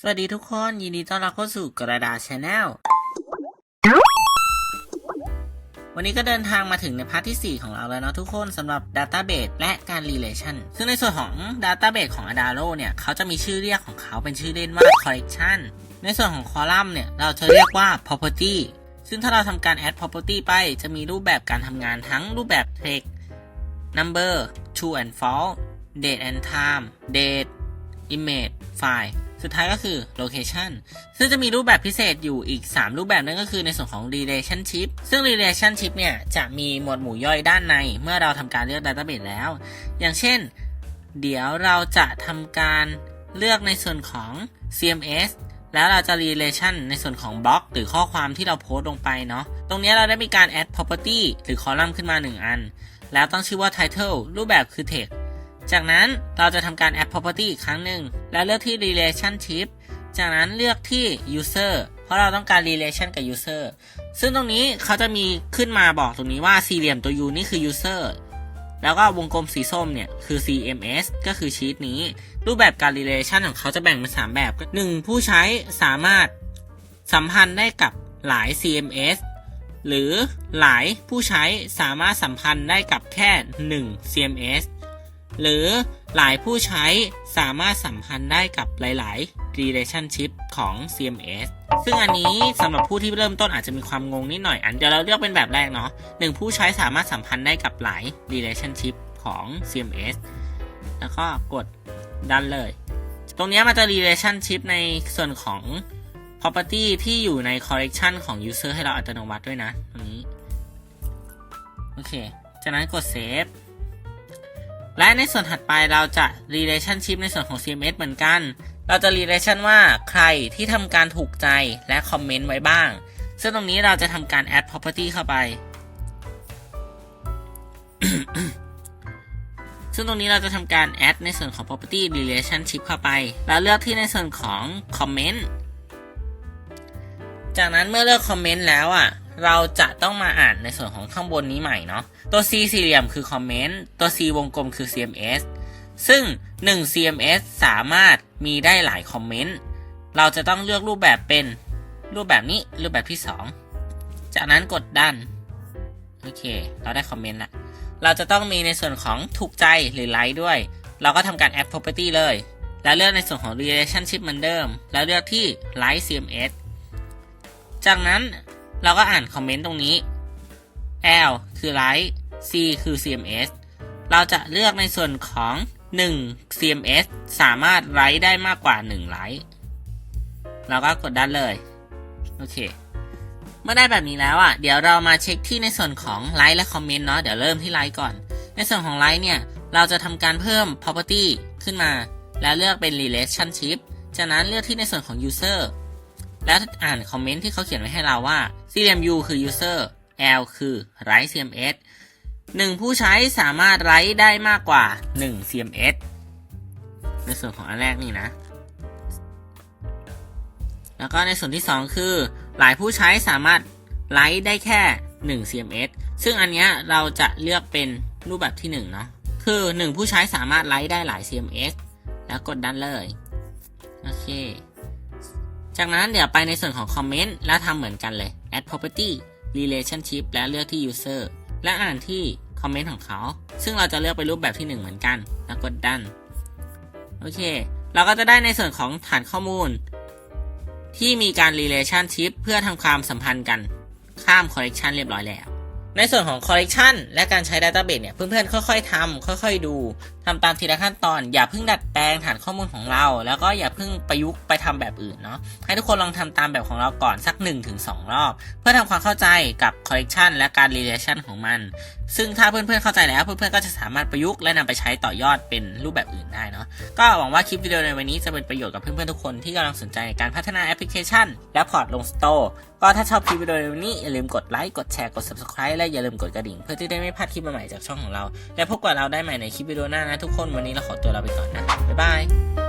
สวัสดีทุกคนยินดีต้อนรับเข้าสู่กระดาษชาแนลวันนี้ก็เดินทางมาถึงในพาร์ทที่ 4 ของเราแล้วเนาะทุกคนสำหรับ Database และการ Relation ซึ่งในส่วนของ Database ของ Adaro เนี่ย เขาจะมีชื่อเรียกของเขาเป็นชื่อเล่นว่า Collection ในส่วนของ Column เนี่ย เราจะเรียกว่า Property ซึ่งถ้าเราทำการ add property ไป จะมีรูปแบบการทำงานทั้งรูปแบบ text number true and false date and time date image file สุดท้ายก็คือ location ซึ่งจะมีรูปแบบพิเศษอยู่อีก 3 รูปแบบนั่นก็คือในส่วนของ relationship ซึ่ง relationship เนี่ย จะมีหมวดหมู่ย่อยด้านใน เมื่อเราทำการเลือก database แล้ว อย่างเช่น เดี๋ยวเราจะทำการเลือกในส่วนของ CMS แล้วเราจะ relation ในส่วนของบล็อก หรือข้อความที่เราโพสต์ลงไปเนาะ ตรงนี้เราได้มีการ add property หรือ column ขึ้นมา 1 อัน แล้วต้องชื่อว่า title รูปแบบคือ text จากนั้นเราจะทำการ add property อีกครั้งหนึ่ง แล้วเลือกที่ relationship จากนั้นเลือกที่ user เพราะเราต้องการ relation กับ user ซึ่งตรงนี้เขาจะมีขึ้นมาบอกตรงนี้ว่าสี่เหลี่ยมตัว u นี่คือ user แล้วก็วงกลมสีส้มเนี่ย คือ CMS ก็คือชีตนี้ รูปแบบการ relation ของเขาจะแบ่งเป็น 3 แบบ 1. ผู้ใช้สามารถสัมพันธ์ได้กับหลาย CMS หรือหลายผู้ใช้สามารถสัมพันธ์ได้กับแค่ 1 CMS หรือหลายผู้ใช้สามารถสัมพันธ์ได้กับหลาย ๆ relationship ของ CMS ซึ่งอันนี้สำหรับผู้ที่เริ่มต้นอาจจะมีความงงนิดหน่อย อันเดี๋ยวเราเลือกเป็นแบบแรกเนาะหนึ่งผู้ใช้สามารถสัมพันธ์ได้กับหลาย relationship ของ CMS แล้วก็กดดันเลย ตรงนี้มันจะ relationship ในส่วนของ property ที่อยู่ใน collection ของ user ให้เราอัตโนมัติด้วยนะตรงนี้ โอเค จากนั้นกด save และในส่วนถัดไปเราจะ relationship ในส่วนของ CMS เหมือนกัน เราจะ relation ว่าใครที่ทำการถูกใจและคอมเมนต์ไว้บ้าง ซึ่งตรงนี้เราจะทำการ add property เข้าไป ซึ่งตรงนี้เราจะทำการ add ในส่วนของ property relationship เข้าไป แล้วเลือกที่ในส่วนของ comment จากนั้นเมื่อเลือกคอมเมนต์แล้วอะ เราจะต้องมาอ่านในส่วนของข้างบนนี้ใหม่เนาะ ตัว C สี่เหลี่ยมคือคอมเมนต์ตัว C วงกลมคือ CMS ซึ่ง 1 CMS สามารถมีได้หลายคอมเมนต์ เราจะต้องเลือกรูปแบบเป็นรูปแบบนี้รูปแบบที่ 2 จากนั้นกดดัน โอเค เราได้คอมเมนต์ละ เราจะต้องมีในส่วนของถูกใจหรือไลค์ด้วย เราก็ทำการ add property เลย แล้วเลือกในส่วนของ relationship เหมือนเดิม แล้วเลือกที่ like CMS จากนั้น เราก็อ่านคอมเมนต์ตรงนี้ L คือ like C คือ CMS เราจะเลือกในส่วนของ 1 CMS สามารถไลค์ได้มากกว่า 1 ไลค์เราก็กดด้านเลย โอเค เมื่อได้แบบนี้แล้วอะ เดี๋ยวเรามาเช็คที่ในส่วนของไลค์และคอมเมนต์เนาะ เดี๋ยวเริ่มที่ไลค์ก่อน ในส่วนของไลค์เนี่ย เราจะทำการเพิ่ม property ขึ้นมา แล้วเลือกเป็น relationship จากนั้นเลือกที่ในส่วนของ user แล้วอ่านคอมเมนต์ที่เขาเขียนไว้ให้เราว่า CMU คือ user L คือ write CMS หนึ่งผู้ใช้สามารถ write ได้มากกว่า 1 CMS ในส่วนของอันแรกนี่นะ แล้วก็ในส่วนที่ 2 คือ หลายผู้ใช้สามารถ write ได้แค่ 1 CMS ซึ่งอันเนี้ยเราจะเลือกเป็นรูปแบบที่1เนาะคือ 1 ผู้ใช้สามารถ write ได้หลาย CMS แล้วกดดันเลย โอเค จากนั้นเดี๋ยวไปในส่วนของคอมเมนต์แล้วทำเหมือนกันเลย add property relationship และเลือกที่ user และอ่านที่คอมเมนต์ของเขา ซึ่งเราจะเลือกไปรูปแบบที่ 1 เหมือนกัน แล้วกดดัน โอเค เราก็จะได้ในส่วนของฐานข้อมูล ที่มีการ relationship เพื่อทำความสัมพันธ์กันข้าม collection เรียบร้อยแล้ว ในส่วนของ collection และการใช้ database เนี่ย เพื่อนๆ ค่อยๆทำค่อยๆ ดู ทำตามทีละขั้นตอน อย่าเพิ่งดัดแปลงฐานข้อมูลของเรา แล้วก็อย่าเพิ่งประยุกต์ไปทำแบบอื่นเนาะ ให้ทุกคนลองทำตามแบบของเราก่อนสัก 1-2 รอบ เพื่อทำความเข้าใจกับ collection และการ relation ของมัน ซึ่งถ้าเพื่อนๆ เข้าใจแล้ว เพื่อนๆ ก็จะสามารถประยุกต์และนำไปใช้ต่อยอดเป็นรูปแบบอื่นได้เนาะ ก็หวังว่าคลิปวิดีโอในวันนี้จะเป็นประโยชน์กับเพื่อนๆ ทุกคนที่กำลังสนใจในการพัฒนาแอปพลิเคชัน และพอร์ตลงสโตร์ก็ถ้าชอบคลิปวิดีโอในวันนี้อย่าลืมกดไลค์ กดแชร์ กด subscribe และอย่าลืมกดกระดิ่ง เพื่อที่ได้ไม่พลาดคลิปใหม่จากช่องของเรา และพบกับเราได้ใหม่ในคลิปวิดีโอหน้านะทุกคนวันนี้เราขอตัวลาไปก่อนนะบ๊ายบาย